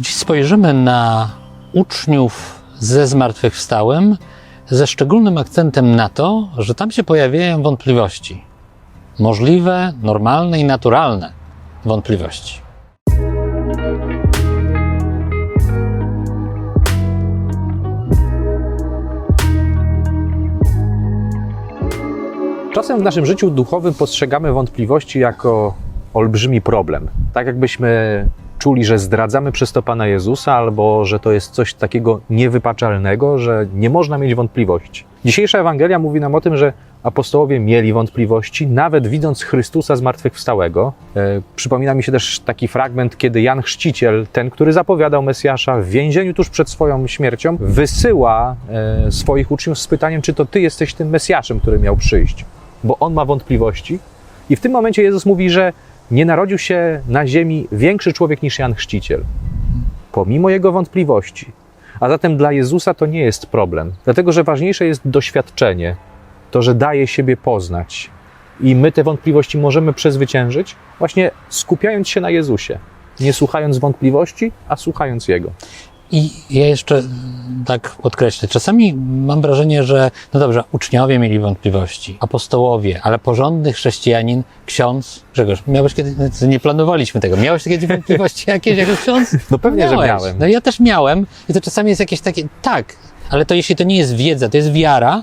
Dziś spojrzymy na uczniów ze zmartwychwstałym ze szczególnym akcentem na to, że tam się pojawiają wątpliwości. Możliwe, normalne i naturalne wątpliwości. Czasem w naszym życiu duchowym postrzegamy wątpliwości jako olbrzymi problem. Tak jakbyśmy czuli, że zdradzamy przez to Pana Jezusa, albo że to jest coś takiego niewypaczalnego, że nie można mieć wątpliwości. Dzisiejsza Ewangelia mówi nam o tym, że apostołowie mieli wątpliwości, nawet widząc Chrystusa zmartwychwstałego. E, przypomina mi się też taki fragment, kiedy Jan Chrzciciel, ten, który zapowiadał Mesjasza w więzieniu tuż przed swoją śmiercią, wysyła e, swoich uczniów z pytaniem, czy to ty jesteś tym Mesjaszem, który miał przyjść bo on ma wątpliwości. I w tym momencie Jezus mówi, że nie narodził się na ziemi większy człowiek niż Jan Chrzciciel, pomimo jego wątpliwości. A zatem dla Jezusa to nie jest problem, dlatego że ważniejsze jest doświadczenie, to, że daje siebie poznać. I my te wątpliwości możemy przezwyciężyć, właśnie skupiając się na Jezusie. Nie słuchając wątpliwości, a słuchając Jego. I ja jeszcze tak podkreślę, czasami mam wrażenie, że no dobrze, uczniowie mieli wątpliwości, apostołowie, ale porządny chrześcijanin, ksiądz, Grzegorz, miałeś kiedy, nie planowaliśmy tego, miałeś kiedyś wątpliwości jakieś jako ksiądz? No pewnie, że Miałeś. miałem. No ja też miałem i to czasami jest jakieś takie, tak, ale to jeśli to nie jest wiedza, to jest wiara,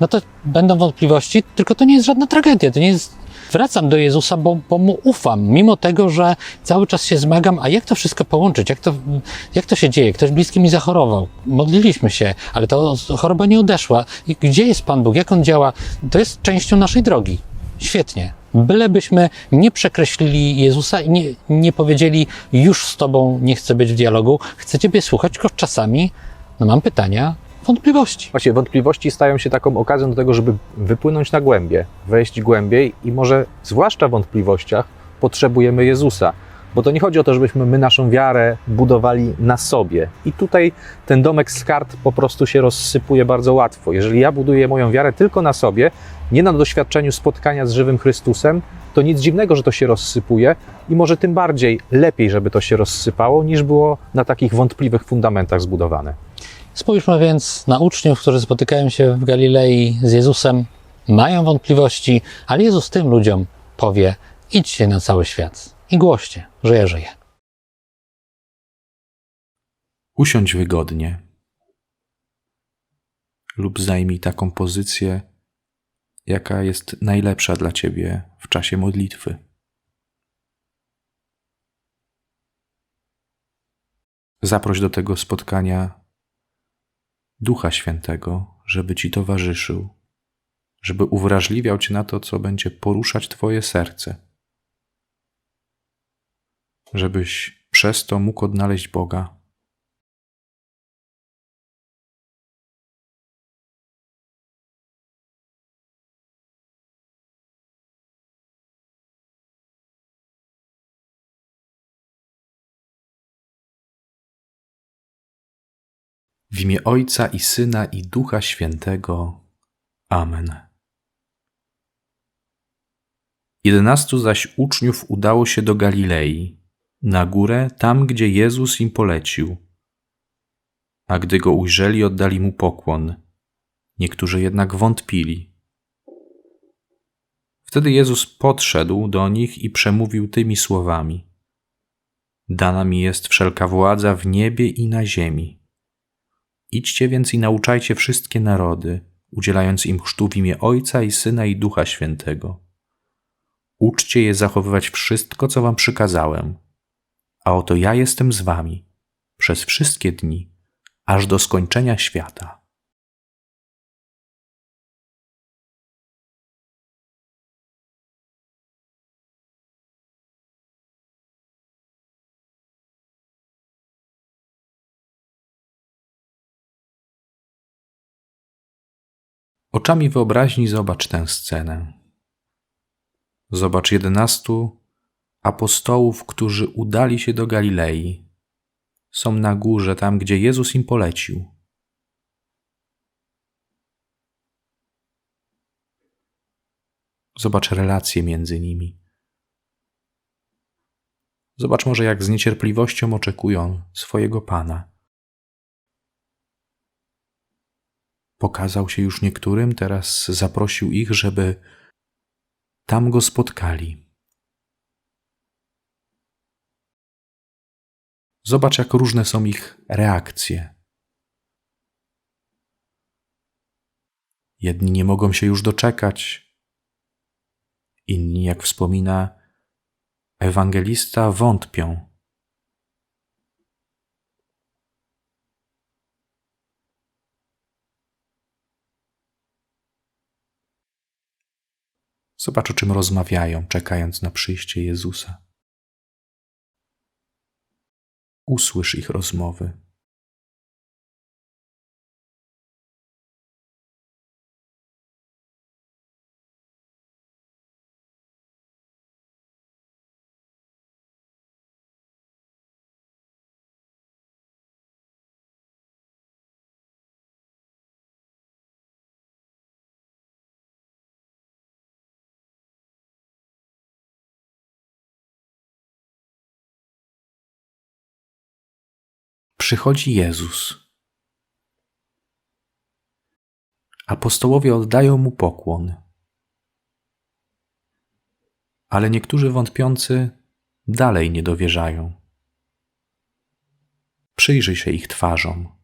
no to będą wątpliwości, tylko to nie jest żadna tragedia, to nie jest wracam do Jezusa, bo, bo mu ufam, mimo tego, że cały czas się zmagam, a jak to wszystko połączyć, jak to, jak to się dzieje, ktoś bliski mi zachorował, modliliśmy się, ale to choroba nie odeszła. I gdzie jest Pan Bóg, jak On działa, to jest częścią naszej drogi. Świetnie. Bylebyśmy nie przekreślili Jezusa i nie, nie powiedzieli, już z Tobą nie chcę być w dialogu, chcę Ciebie słuchać, tylko czasami no mam pytania, wątpliwości. Właśnie wątpliwości stają się taką okazją do tego, żeby wypłynąć na głębie, wejść głębiej i może zwłaszcza w wątpliwościach potrzebujemy Jezusa. Bo to nie chodzi o to, żebyśmy my naszą wiarę budowali na sobie. I tutaj ten domek z kart po prostu się rozsypuje bardzo łatwo. Jeżeli ja buduję moją wiarę tylko na sobie, nie na doświadczeniu spotkania z żywym Chrystusem, to nic dziwnego, że to się rozsypuje i może tym bardziej lepiej, żeby to się rozsypało, niż było na takich wątpliwych fundamentach zbudowane. Spójrzmy więc na uczniów, którzy spotykają się w Galilei z Jezusem, mają wątpliwości, ale Jezus tym ludziom powie: idźcie na cały świat i głoście, że ja żyję. Usiądź wygodnie lub zajmij taką pozycję, jaka jest najlepsza dla ciebie w czasie modlitwy. Zaproś do tego spotkania Ducha Świętego, żeby ci towarzyszył, żeby uwrażliwiał cię na to, co będzie poruszać twoje serce, żebyś przez to mógł odnaleźć Boga. W imię Ojca i Syna i Ducha Świętego. Amen. Jedenastu zaś uczniów udało się do Galilei, na górę, tam gdzie Jezus im polecił. A gdy go ujrzeli, oddali mu pokłon. Niektórzy jednak wątpili. Wtedy Jezus podszedł do nich i przemówił tymi słowami: Dana mi jest wszelka władza w niebie i na ziemi. Idźcie więc i nauczajcie wszystkie narody, udzielając im chrztu w imię Ojca i Syna i Ducha Świętego. Uczcie je zachowywać wszystko, co wam przykazałem. A oto ja jestem z wami przez wszystkie dni, aż do skończenia świata. Oczami wyobraźni zobacz tę scenę. Zobacz jedenastu apostołów, którzy udali się do Galilei. Są na górze, tam gdzie Jezus im polecił. Zobacz relacje między nimi. Zobacz może, jak z niecierpliwością oczekują swojego Pana. Pokazał się już niektórym, teraz zaprosił ich, żeby tam go spotkali. Zobacz, jak różne są ich reakcje. Jedni nie mogą się już doczekać, inni, jak wspomina ewangelista, wątpią. Zobacz, o czym rozmawiają, czekając na przyjście Jezusa. Usłysz ich rozmowy. Przychodzi Jezus. Apostołowie oddają mu pokłon. Ale niektórzy wątpiący dalej nie dowierzają. Przyjrzyj się ich twarzom.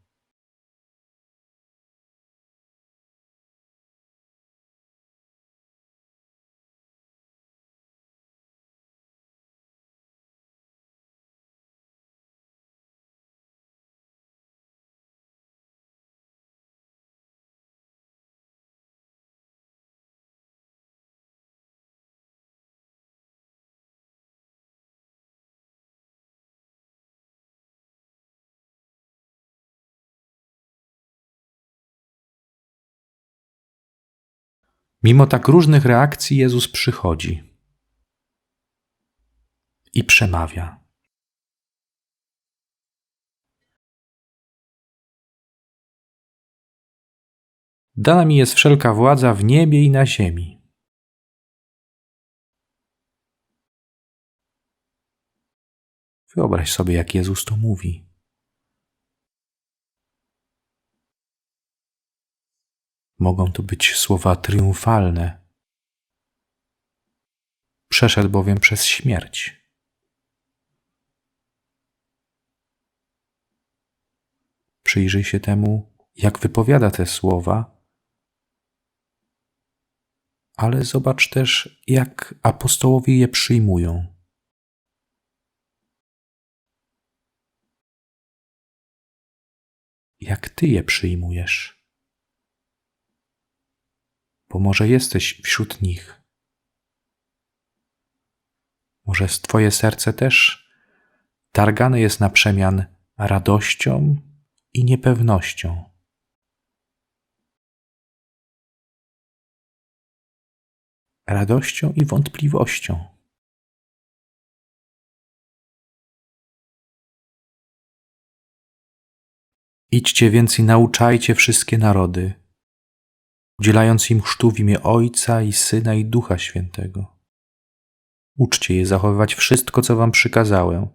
Mimo tak różnych reakcji, Jezus przychodzi i przemawia. Dana mi jest wszelka władza w niebie i na ziemi. Wyobraź sobie, jak Jezus to mówi. Mogą to być słowa triumfalne. Przeszedł bowiem przez śmierć. Przyjrzyj się temu, jak wypowiada te słowa, ale zobacz też, jak apostołowie je przyjmują. Jak ty je przyjmujesz bo może jesteś wśród nich. Może Twoje serce też targane jest na przemian radością i niepewnością. Radością i wątpliwością. Idźcie więc i nauczajcie wszystkie narody udzielając im chrztu w imię Ojca i Syna i Ducha Świętego. Uczcie je zachowywać wszystko, co wam przykazałem.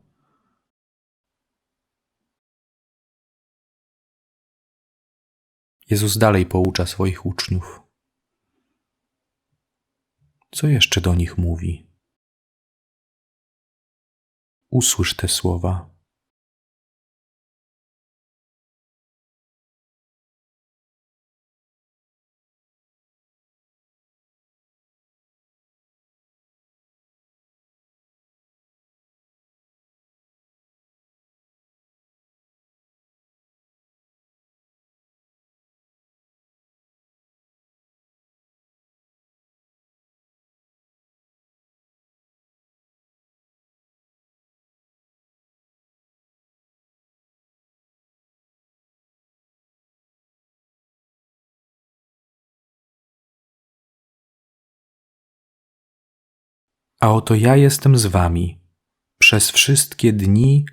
Jezus dalej poucza swoich uczniów. Co jeszcze do nich mówi? Usłysz te słowa. A oto ja jestem z wami przez wszystkie dni,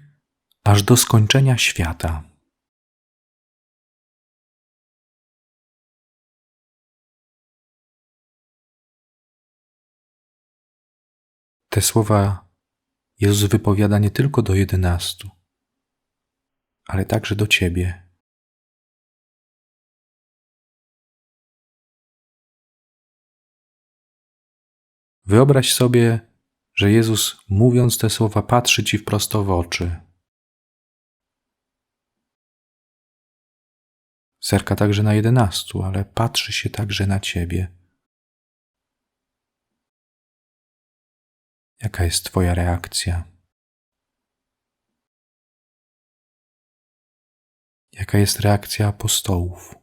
aż do skończenia świata. Te słowa Jezus wypowiada nie tylko do jedenastu, ale także do ciebie. Wyobraź sobie, że Jezus, mówiąc te słowa, patrzy ci wprost w oczy. Zerka także na jedenastu, ale patrzy się także na ciebie. Jaka jest Twoja reakcja? Jaka jest reakcja apostołów?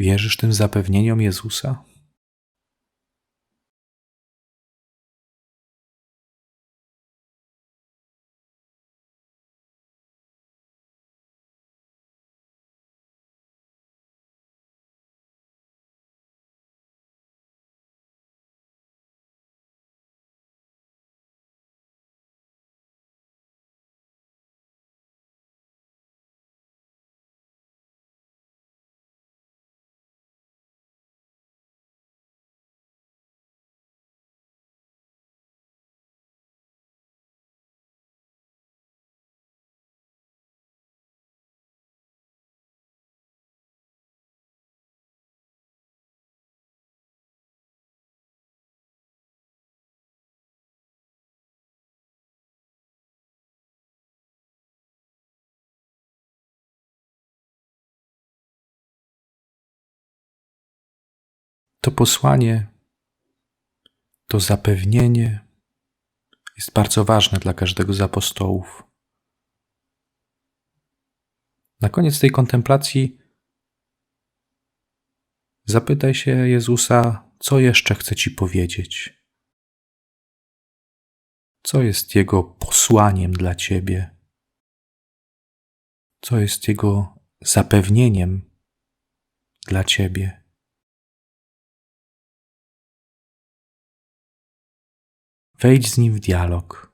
Wierzysz tym zapewnieniom Jezusa? To posłanie, to zapewnienie jest bardzo ważne dla każdego z apostołów. Na koniec tej kontemplacji zapytaj się Jezusa, co jeszcze chce Ci powiedzieć. Co jest Jego posłaniem dla Ciebie? Co jest Jego zapewnieniem dla Ciebie? Wejdź z nim w dialog.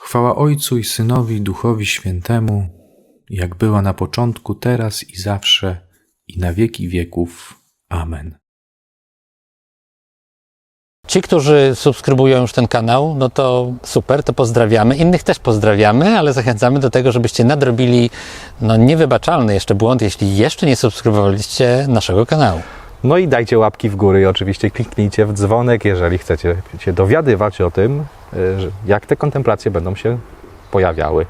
Chwała Ojcu i Synowi Duchowi Świętemu, jak była na początku, teraz i zawsze, i na wieki wieków. Amen. Ci, którzy subskrybują już ten kanał, no to super, to pozdrawiamy. Innych też pozdrawiamy, ale zachęcamy do tego, żebyście nadrobili no, niewybaczalny jeszcze błąd, jeśli jeszcze nie subskrybowaliście naszego kanału. No i dajcie łapki w górę i oczywiście kliknijcie w dzwonek, jeżeli chcecie się dowiadywać o tym, y, jak te kontemplacje będą się pojawiały.